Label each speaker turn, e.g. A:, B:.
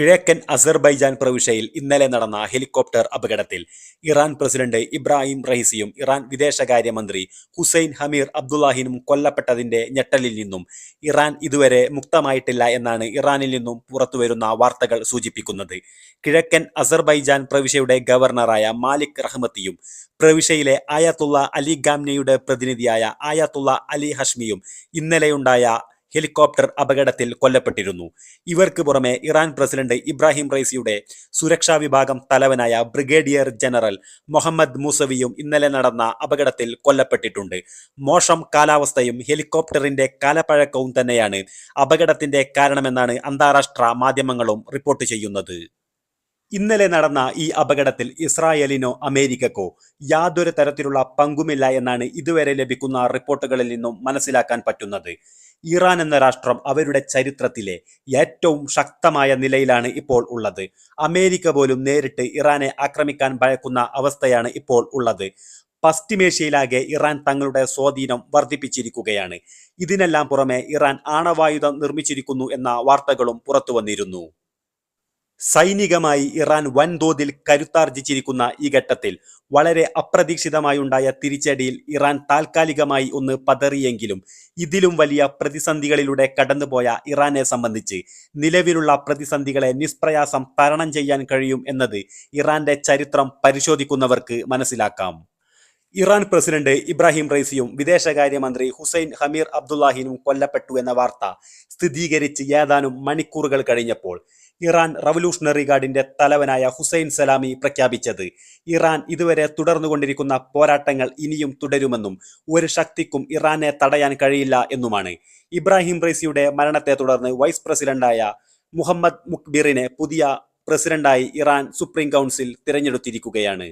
A: കിഴക്കൻ അസർബൈജാൻ പ്രവിശ്യയിൽ ഇന്നലെ നടന്ന ഹെലികോപ്റ്റർ അപകടത്തിൽ ഇറാൻ പ്രസിഡന്റ് ഇബ്രാഹിം റൈസിയും ഇറാൻ വിദേശകാര്യമന്ത്രി ഹുസൈൻ ഹമീർ അബ്ദുല്ലാഹിനും കൊല്ലപ്പെട്ടതിന്റെ ഞെട്ടലിൽ നിന്നും ഇറാൻ ഇതുവരെ മുക്തമായിട്ടില്ല എന്നാണ് ഇറാനിൽ നിന്നും പുറത്തുവരുന്ന വാർത്തകൾ സൂചിപ്പിക്കുന്നത്. കിഴക്കൻ അസർബൈജാൻ പ്രവിശ്യയുടെ ഗവർണറായ മാലിക് റഹ്മത്തിയും പ്രവിശ്യയിലെ ആയത്തുള്ള അലി ഗാംനയുടെ പ്രതിനിധിയായ ആയത്തുള്ള അലി ഹഷ്മിയും ഇന്നലെയുണ്ടായ ഹെലികോപ്റ്റർ അപകടത്തിൽ കൊല്ലപ്പെട്ടിരുന്നു. ഇവർക്ക് പുറമെ ഇറാൻ പ്രസിഡന്റ് ഇബ്രാഹിം റൈസിയുടെ സുരക്ഷാ വിഭാഗം തലവനായ ബ്രിഗേഡിയർ ജനറൽ മുഹമ്മദ് മൂസവിയും ഇന്നലെ നടന്ന അപകടത്തിൽ കൊല്ലപ്പെട്ടിട്ടുണ്ട്. മോശം കാലാവസ്ഥയും ഹെലികോപ്റ്ററിന്റെ കാലപ്പഴക്കവും തന്നെയാണ് അപകടത്തിന്റെ കാരണമെന്നാണ് അന്താരാഷ്ട്ര മാധ്യമങ്ങളും റിപ്പോർട്ട് ചെയ്യുന്നത്. ഇന്നലെ നടന്ന ഈ അപകടത്തിൽ ഇസ്രായേലിനോ അമേരിക്കക്കോ യാതൊരു തരത്തിലുള്ള പങ്കുമില്ല എന്നാണ് ഇതുവരെ ലഭിക്കുന്ന റിപ്പോർട്ടുകളിൽ നിന്നും മനസ്സിലാക്കാൻ പറ്റുന്നത്. ഇറാൻ എന്ന രാഷ്ട്രം അവരുടെ ചരിത്രത്തിലെ ഏറ്റവും ശക്തമായ നിലയിലാണ് ഇപ്പോൾ ഉള്ളത്. അമേരിക്ക പോലും നേരിട്ട് ഇറാനെ ആക്രമിക്കാൻ ഭയക്കുന്ന അവസ്ഥയാണ് ഇപ്പോൾ ഉള്ളത്. പശ്ചിമേഷ്യയിലാകെ ഇറാൻ തങ്ങളുടെ സ്വാധീനം വർദ്ധിപ്പിച്ചിരിക്കുകയാണ്. ഇതിനെല്ലാം പുറമെ ഇറാൻ ആണവായുധം നിർമ്മിച്ചിരിക്കുന്നു എന്ന വാർത്തകളും പുറത്തു വന്നിരുന്നു സൈനികമായി ഇറാൻ വൻതോതിൽ കരുത്താർജിച്ചിരിക്കുന്ന ഈ ഘട്ടത്തിൽ വളരെ അപ്രതീക്ഷിതമായുണ്ടായ തിരിച്ചടിയിൽ ഇറാൻ താൽക്കാലികമായി ഒന്ന് പതറിയെങ്കിലും ഇതിലും വലിയ പ്രതിസന്ധികളിലൂടെ കടന്നുപോയ ഇറാനെ സംബന്ധിച്ച് നിലവിലുള്ള പ്രതിസന്ധികളെ നിഷ്പ്രയാസം തരണം ചെയ്യാൻ കഴിയും എന്നത് ഇറാന്റെ ചരിത്രം പരിശോധിക്കുന്നവർക്ക് മനസ്സിലാക്കാം. ഇറാൻ പ്രസിഡന്റ് ഇബ്രാഹിം റൈസിയും വിദേശകാര്യമന്ത്രി ഹുസൈൻ ഹമീർ അബ്ദുല്ലാഹിനും കൊല്ലപ്പെട്ടു എന്ന വാർത്ത സ്ഥിരീകരിച്ച് ഏതാനും മണിക്കൂറുകൾ കഴിഞ്ഞപ്പോൾ ഇറാൻ റവല്യൂഷണറി ഗാർഡിന്റെ തലവനായ ഹുസൈൻ സലാമി പ്രഖ്യാപിച്ചത് ഇറാൻ ഇതുവരെ തുടർന്നുകൊണ്ടിരിക്കുന്ന പോരാട്ടങ്ങൾ ഇനിയും തുടരുമെന്നും ഒരു ശക്തിക്കും ഇറാനെ തടയാൻ കഴിയില്ല എന്നുമാണ്. ഇബ്രാഹിം റൈസിയുടെ മരണത്തെ തുടർന്ന് വൈസ് പ്രസിഡന്റായ മുഹമ്മദ് മുക്ബിറിനെ പുതിയ പ്രസിഡന്റായി ഇറാൻ സുപ്രീം കൗൺസിൽ തിരഞ്ഞെടുത്തിരിക്കുകയാണ്.